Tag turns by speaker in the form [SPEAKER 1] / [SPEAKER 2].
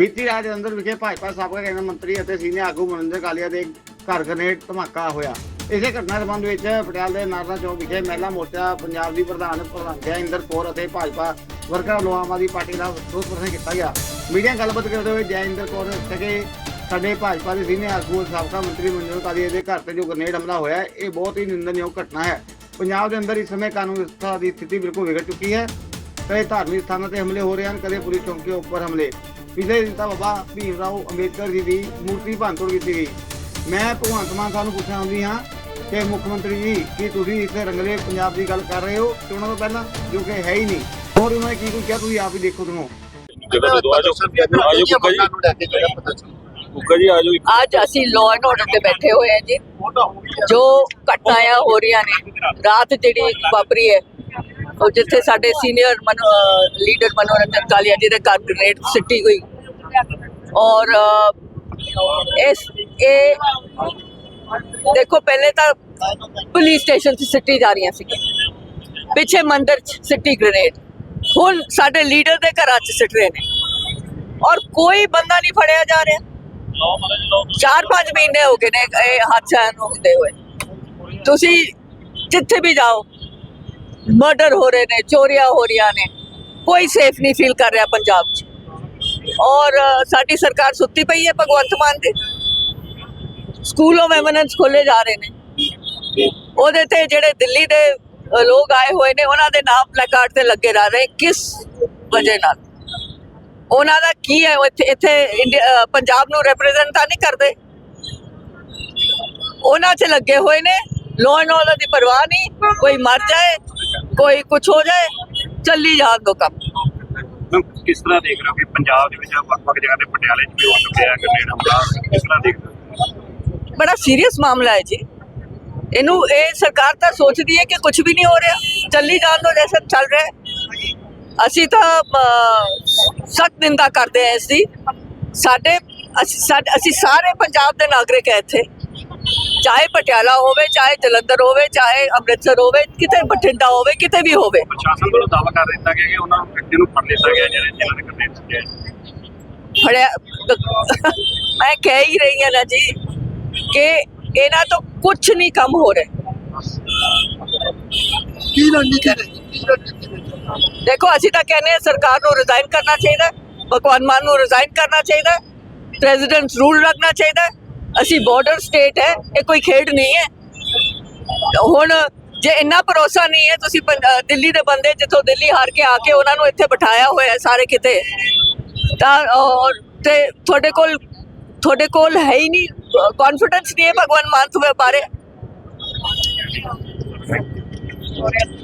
[SPEAKER 1] ਬੀਤੀ ਰਾਤ ਜਲੰਧਰ ਵਿਖੇ ਭਾਜਪਾ ਸਾਬਕਾ ਕੇਂਦਰ ਮੰਤਰੀ ਅਤੇ ਸੀਨੀਅਰ ਆਗੂ ਮਨਿੰਦਰ ਕਾਲੀਆ ਦੇ ਘਰ ਗ੍ਰਨੇਡ ਧਮਾਕਾ ਹੋਇਆ। ਇਸੇ ਘਟਨਾ ਦੇ ਸੰਬੰਧ ਵਿੱਚ ਪਟਿਆਲਾ ਦੇ ਨਾਰਨਾ ਚੌਕ ਵਿਖੇ ਮਹਿਲਾ ਮੋਰਚਾ ਪੰਜਾਬ ਦੀ ਪ੍ਰਧਾਨ ਪ੍ਰਧਾਨ ਜੈਇੰਦਰ ਕੌਰ ਅਤੇ ਭਾਜਪਾ ਵਰਕਰਾਂ ਵੱਲੋਂ ਆਮ ਆਦਮੀ ਪਾਰਟੀ ਦਾ ਵਿਰੋਧ ਪ੍ਰਦਰਸ਼ਨ ਕੀਤਾ ਗਿਆ। ਮੀਡੀਆ ਗੱਲਬਾਤ ਕਰਦੇ ਹੋਏ ਜੈਇੰਦਰ ਕੌਰ ਨੇ ਦੱਸਿਆ ਕਿ ਸਾਡੇ ਭਾਜਪਾ ਦੇ ਸੀਨੀਅਰ ਆਗੂ ਸਾਬਕਾ ਮੰਤਰੀ ਮਨਿੰਦਰ ਕਾਲੀਆ ਦੇ ਘਰ ਤੇ ਜੋ ਗ੍ਰਨੇਡ ਹਮਲਾ ਹੋਇਆ ਇਹ ਬਹੁਤ ਹੀ ਨਿੰਦਣਯੋਗ ਘਟਨਾ ਹੈ। ਪੰਜਾਬ ਦੇ ਅੰਦਰ ਇਸ ਸਮੇਂ ਕਾਨੂੰਨ ਵਿਵਸਥਾ ਦੀ ਸਥਿਤੀ ਬਿਲਕੁਲ ਵਿਗੜ ਚੁੱਕੀ ਹੈ। ਕਈ ਧਾਰਮਿਕ ਸਥਾਨਾਂ ਤੇ ਹਮਲੇ ਹੋ ਰਹੇ ਹਨ, ਕਦੇ ਪੁਲਿਸ ਚੌਂਕੀਆਂ ਉੱਪਰ ਹਮਲੇ। ਪਿਛਲੇ ਦਿਨ ਤਾਂ ਬਾਬਾ ਭੀਮ ਰਾਓ ਅੰਬੇਦਕਰ ਜੀ ਦੀ ਮੂਰਤੀ ਭੰਨਤੋੜ ਕੀਤੀ ਗਈ। ਮੈਂ ਭਗਵੰਤ ਮਾਨ ਸਾਹਿਬ ਨੂੰ ਪੁੱਛਣਾ ਚਾਹੁੰਦੀ ਹਾਂ ਕਿ ਮੁੱਖ ਮੰਤਰੀ ਜੀ ਕੀ ਤੁਸੀਂ ਇਸ ਰੰਗਲੇ ਪੰਜਾਬ ਦੀ ਗੱਲ ਕਰ ਰਹੇ ਹੋ? ਚੋਣਾਂ ਤੋਂ ਪਹਿਲਾਂ ਜੋ ਕਿ ਹੈ ਹੀ ਨਹੀਂ। ਹੋਰ ਉਹਨਾਂ ਨੇ ਕੀ ਕੁਝ ਕਿਹਾ? ਤੁਸੀਂ ਆਪ ਹੀ ਦੇਖੋ ਤੁਹਾਨੂੰ
[SPEAKER 2] ਅੱਜ ਅਸੀਂ ਲਾਅ ਐਂਡ ਆਰਡਰ ਤੇ ਬੈਠੇ ਹੋਏ ਹਾਂ ਜੀ। ਜੋ ਘਟਨਾਵਾਂ ਹੋ ਰਹੀਆਂ ਨੇ। ਰਾਤ ਜਿਹੜੀ ਵਾਪਰੀ ਹੈ ਉਹ ਜਿੱਥੇ ਸਾਡੇ ਸੀਨੀਅਰ ਲੀਡਰ ਮਨੋਰੰਜਨ ਕਾਲੀਆ ਜੀ ਦੇ ਘਰ ਗ੍ਰੇਡ ਸਿੱਟੀ ਗਈ ਔਰ ਇਸ, ਇਹ, ਦੇਖੋ, ਪਹਿਲੇ ਤਾਂ ਪੁਲਿਸ ਸਟੇਸ਼ਨ 'ਚ ਸਿੱਟੀ ਜਾ ਰਹੀਆਂ ਸੀ। ਪਿੱਛੇ ਮੰਦਰ 'ਚ ਸਿੱਟੀ ਗ੍ਰੇਨੇਡ ਹੁਣ ਸਾਡੇ ਲੀਡਰ ਦੇ ਘਰਾਂ 'ਚ ਸਿੱਟ ਰਹੇ ਨੇ। ਔਰ ਕੋਈ ਬੰਦਾ ਨਹੀਂ ਫੜਿਆ ਜਾ ਰਿਹਾ। ਚਾਰ ਪੰਜ ਮਹੀਨੇ ਹੋ ਗਏ ਨੇ ਇਹ ਹਾਦਸਿਆਂ ਨੂੰ ਹੁੰਦੇ ਹੋਏ। ਤੁਸੀਂ ਜਿੱਥੇ ਵੀ ਜਾਓ ਮਰਡਰ ਹੋ ਰਹੇ ਨੇ, ਚੋਰੀਆਂ ਹੋ ਰਹੀਆਂ ਨੇ। ਕੋਈ ਸੇਫ ਨਹੀਂ ਫੀਲ ਕਰ ਰਿਹਾ ਪੰਜਾਬ 'ਚ। ਔਰ ਸਾਡੀ ਸਰਕਾਰ ਸੁੱਤੀ ਪਈ ਹੈ ਭਗਵੰਤ ਮਾਨ ਦੀ ਸਕੂਲ ਆਫ ਖੋਲੇ ਜਾ ਰਹੇ ਨੇ। ਉਹਦੇ ਤੇ ਜਿਹੜੇ ਦਿੱਲੀ ਦੇ ਲੋਕ ਆਏ ਹੋਏ ਨੇ, ਉਹਨਾਂ ਦੇ ਨਾਮ ਪਲੈਕਾਰਡ ਤੇ ਲੱਗੇ ਰਹਿ ਰਹੇ। ਕਿਸ ਵਜ੍ਹਾ ਨਾਲ? ਉਹਨਾਂ ਦਾ ਕੀ ਹੈ? ਇੱਥੇ ਪੰਜਾਬ ਨੂੰ ਰਿਪਰੈਜ਼ੈਂਟ ਤਾਂ ਨਹੀਂ ਕਰਦੇ। ਉਹਨਾਂ 'ਚ ਲੱਗੇ ਹੋਏ ਨੇ। ਲੋਨ ਐਂਡ ਦੀ ਪਰਵਾਹ ਨਹੀਂ। ਕੋਈ ਮਰ ਜਾਏ, ਕੋਈ ਕੁਝ ਹੋ ਜਾਏ, ਚੱਲੀ ਜਾਣ ਦੋ ਕੰਮ।
[SPEAKER 3] ਮੈਂ ਕਿਸ ਤਰ੍ਹਾਂ ਦੇਖ ਰਹੇ ਹੋ ਕਿ ਪੰਜਾਬ ਦੇ ਵਿੱਚ ਵੱਖ-ਵੱਖ ਜਗ੍ਹਾ ਤੇ ਪਟਿਆਲੇ 'ਚ ਵੀ ਹੋ ਚੁੱਕਿਆ ਹੈ ਹਮਲਾ, ਕਿਸ ਤਰ੍ਹਾਂ ਦੇਖ ਰਹੇ
[SPEAKER 2] ਬੜਾ ਸੀਰੀਅਸ ਮਾਮਲਾ ਹੈ ਜੀ। ਇਹਨੂੰ ਇਹ ਸਰਕਾਰ ਤਾਂ ਸੋਚਦੀ ਹੈ ਕਿ ਕੁਝ ਵੀ ਨਹੀਂ ਹੋ ਰਿਹਾ, ਚੱਲੀ ਜਾਣ ਦੋ ਜੈਸੇ ਚੱਲ ਰਿਹਾ ਹੈ। ਅਸੀਂ ਤਾਂ ਸਖਤ ਨਿੰਦਾ ਕਰਦੇ ਹਾਂ ਇਸ ਦੀ। ਸਾਡੇ- ਅਸੀਂ ਸਾਰੇ ਪੰਜਾਬ ਦੇ ਨਾਗਰਿਕ ਹੈ ਇੱਥੇ। ਚਾਹੇ ਪਟਿਆਲਾ ਹੋਵੇ ਚਾਹੇ ਜਲੰਧਰ ਹੋਵੇ ਚਾਹੇ ਅੰਮ੍ਰਿਤਸਰ ਹੋਵੇ ਕਿਤੇ ਬਠਿੰਡਾ ਹੋਵੇ ਕਿਤੇ ਵੀ ਹੋਵੇ।
[SPEAKER 3] ਪ੍ਰਸ਼ਾਸਨ ਵੱਲੋਂ ਦਾਅਵਾ ਕਰ ਦਿੱਤਾ ਗਿਆ ਕਿ ਉਹਨਾਂ ਨੂੰ ਵਿਅਕਤੀ ਨੂੰ ਫੜ ਲਿੱਤਾ ਗਿਆ ਜਿਹੜੇ ਜਿਨ੍ਹਾਂ ਨੇ ਗ੍ਰੇਨੇਡ ਸੁੱਟਿਆ
[SPEAKER 2] ਫੜਿਆ ਮੈਂ ਕਹਿ ਹੀ ਰਹੀ ਹਾਂ ਨਾ ਜੀ ਕਿ ਇਹਨਾਂ ਤੋਂ ਕੁਝ ਨਹੀਂ ਕੰਮ ਹੋ ਰਿਹਾ।
[SPEAKER 4] ਕੀ ਰਣਨੀਤੀ
[SPEAKER 2] ਦੇਖੋ ਅਸੀਂ ਤਾਂ ਕਹਿੰਦੇ ਹਾਂ ਸਰਕਾਰ ਨੂੰ ਰਿਜ਼ਾਈਨ ਕਰਨਾ ਚਾਹੀਦਾ ਹੈ, ਭਗਵੰਤ ਮਾਨ ਨੂੰ ਰਿਜ਼ਾਈਨ ਕਰਨਾ ਚਾਹੀਦਾ ਪ੍ਰੈਜ਼ੀਡੈਂਟ ਰੂਲ ਰੱਖਣਾ ਚਾਹੀਦਾ। ਹੈ। ਅਸੀਂ ਬਾਰਡਰ ਸਟੇਟ ਹੈ, ਇਹ ਕੋਈ ਖੇਡ ਨਹੀਂ ਹੈ। ਹੁਣ ਜੇ ਇੰਨਾ ਭਰੋਸਾ ਨਹੀਂ ਹੈ, ਤੁਸੀਂ ਦਿੱਲੀ ਦੇ ਬੰਦੇ ਜਿੱਥੋਂ ਦਿੱਲੀ ਹਾਰ ਕੇ ਆ ਕੇ ਉਹਨਾਂ ਨੂੰ ਇੱਥੇ ਬਿਠਾਇਆ ਹੋਇਆ ਸਾਰੇ ਕਿਤੇ, ਤਾਂ ਔਰ ਤੇ ਤੁਹਾਡੇ ਕੋਲ ਤੁਹਾਡੇ ਕੋਲ ਹੈ ਹੀ ਨਹੀਂ ਕੌਨਫੀਡੈਂਸ ਨਹੀਂ ਹੈ ਭਗਵਾਨ ਮਾਨ ਤੁਹਾਡੇ ਬਾਰੇ।